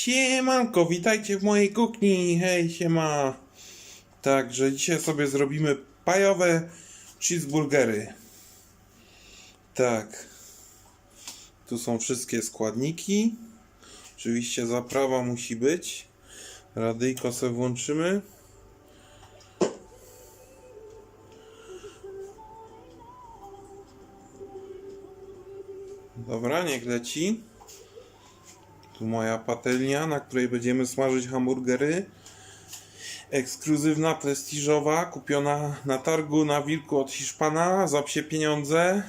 Siemanko, witajcie w mojej kuchni. Hej, siema. Także dzisiaj sobie zrobimy pajowe cheeseburgery. Tak. Tu są wszystkie składniki. Oczywiście zaprawa musi być. Radyjko sobie włączymy. Dobra, niech leci. Tu moja patelnia, na której będziemy smażyć hamburgery. Ekskluzywna, prestiżowa, kupiona na targu na wilku od Hiszpana za psie pieniądze.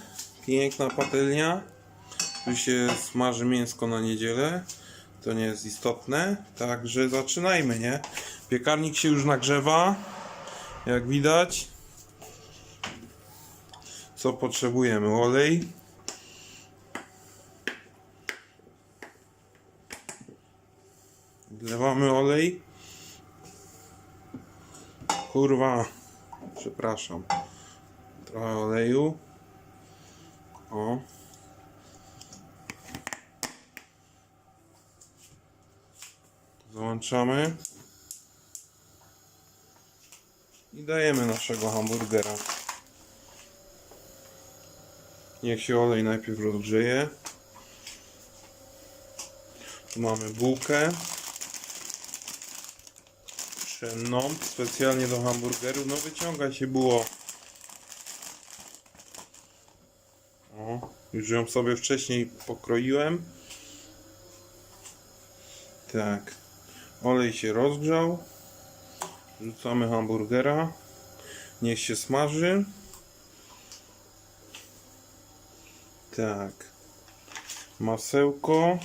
Piękna patelnia. Tu się smaży mięsko na niedzielę. To nie jest istotne. Także zaczynajmy, nie? Piekarnik się już nagrzewa. Jak widać. Co potrzebujemy? Olej. Wlewamy olej. Kurwa. Przepraszam. Trochę oleju. O. Załączamy. I dajemy naszego hamburgera. Niech się olej najpierw rozgrzeje. Tu mamy bułkę pszenną, specjalnie do hamburgeru. No wyciąga się było. O, już ją sobie wcześniej pokroiłem. Tak. Olej się rozgrzał. Rzucamy hamburgera. Niech się smaży. Tak. Masełko.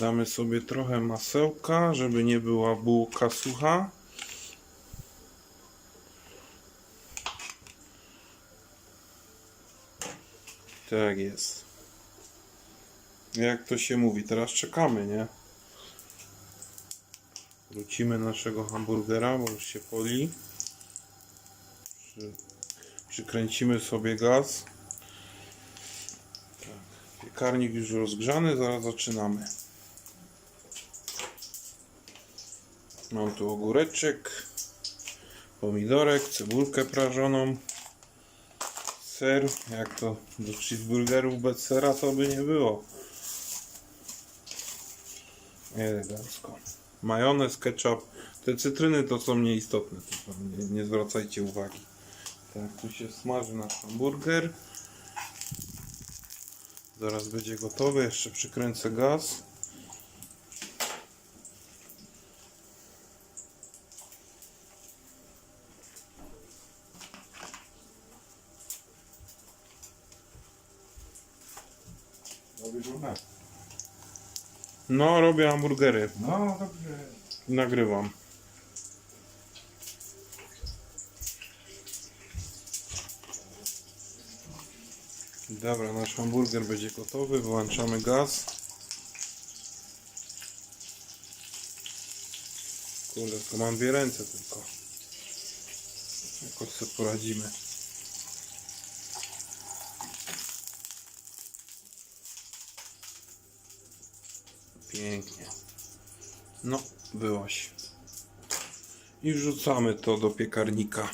Damy sobie trochę masełka, żeby nie była bułka sucha. Tak jest. Jak to się mówi, teraz czekamy, nie? Wrócimy naszego hamburgera, bo już się poli. Przy, przykręcimy sobie gaz. Tak. Piekarnik już rozgrzany, zaraz zaczynamy. Mam tu ogóreczek, pomidorek, cebulkę prażoną, ser. Jak to do cheeseburgerów bez sera to by nie było. Elegancko. Majonez, ketchup. Te cytryny to są nieistotne, nie, nie zwracajcie uwagi. Tak, tu się smaży nasz hamburger. Zaraz będzie gotowy, jeszcze przykręcę gaz. Robisz? No, robię hamburgery. No dobrze. Nagrywam. Dobra, nasz hamburger będzie gotowy. Wyłączamy gaz. Kurde, to mam dwie ręce tylko. Jakoś sobie poradzimy. Pięknie. No, byłaś. I wrzucamy to do piekarnika.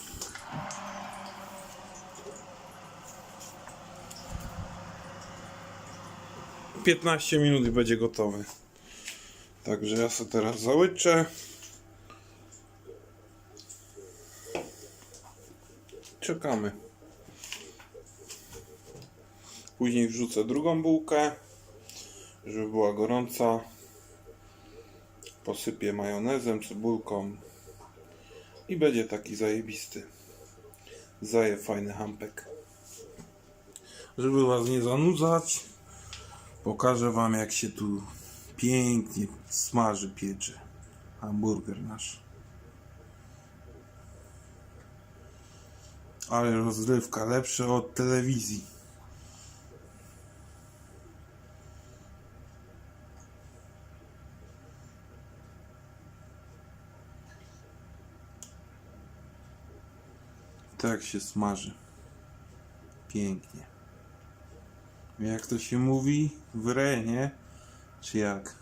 Piętnaście minut i będzie gotowy. Także ja sobie teraz załyczę. Czekamy. Później wrzucę drugą bułkę, żeby była gorąca. Posypię majonezem, cebulką i będzie taki zajebisty. Zaje fajny hampek. Żeby was nie zanudzać, pokażę wam jak się tu pięknie smaży, piecze hamburger nasz. Ale rozrywka, lepsze od telewizji. Tak się smaży. Pięknie. Jak to się mówi? W re, nie? Czy jak?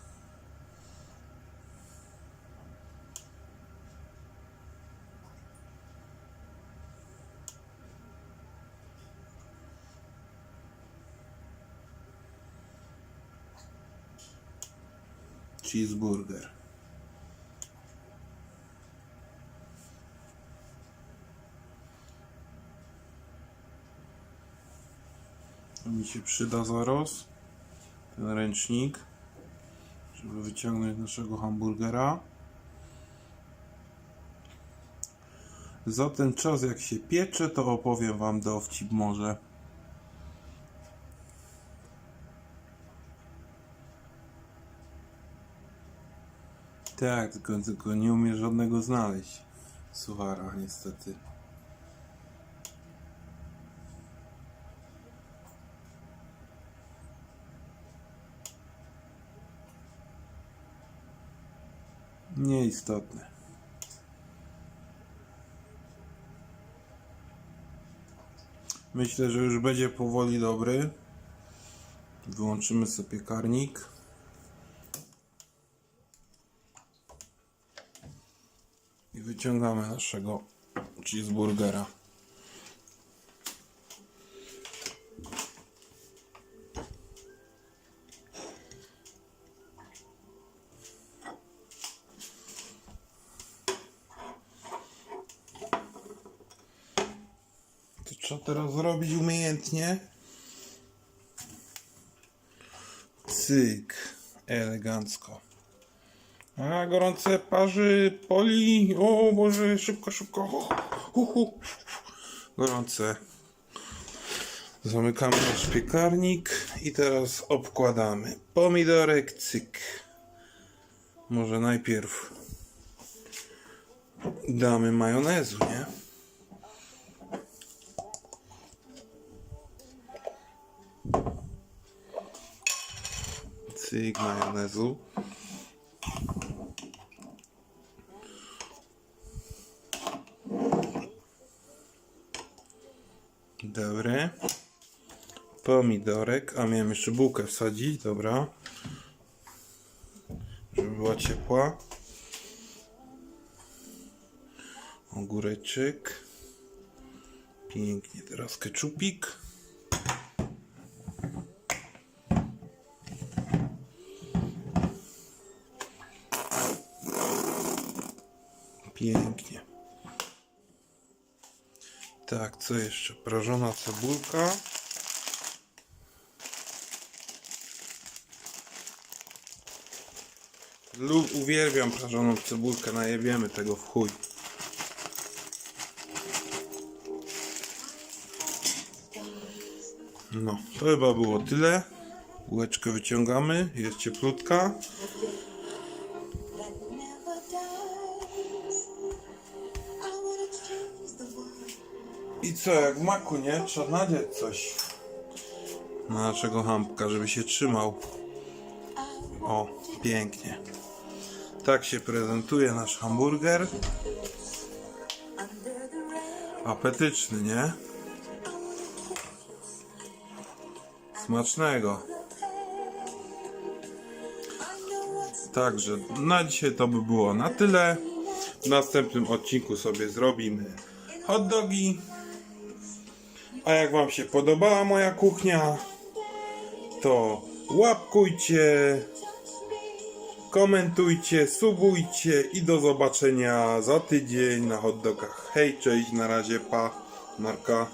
Cheeseburger. Mi się przyda zaraz ten ręcznik, żeby wyciągnąć naszego hamburgera. Za ten czas, jak się piecze, to opowiem Wam dowcip może. Tak, tylko, tylko nie umiem żadnego znaleźć. Suchara, niestety. Nieistotne. Myślę, że już będzie powoli dobry. Wyłączymy sobie piekarnik. I wyciągamy naszego cheeseburgera. Trzeba teraz zrobić umiejętnie. Cyk. Elegancko. A gorące parzy, poli. O Boże, szybko, szybko. Hu. Gorące. Zamykamy nasz piekarnik i teraz obkładamy. Pomidorek, cyk. Może najpierw damy majonezu, nie? Cyk majonezu. Dobre. Pomidorek. A miałem jeszcze bułkę wsadzić, dobra. Żeby była ciepła. Ogóreczek. Pięknie. Teraz keczupik. Pięknie. Tak, co jeszcze? Prażona cebulka. Lub uwielbiam prażoną cebulkę, najebiemy tego w chuj. No, to chyba było tyle. Bułeczkę wyciągamy, jest cieplutka. I co, jak maku, nie? Trzeba nadzieć coś na naszego hampka, żeby się trzymał. O, pięknie. Tak się prezentuje nasz hamburger. Apetyczny, nie? Smacznego. Także na dzisiaj to by było na tyle. W następnym odcinku sobie zrobimy hot dogi. A jak Wam się podobała moja kuchnia, to łapkujcie, komentujcie, subujcie i do zobaczenia za tydzień na hot dogach. Hej, cześć, na razie, pa, Marka.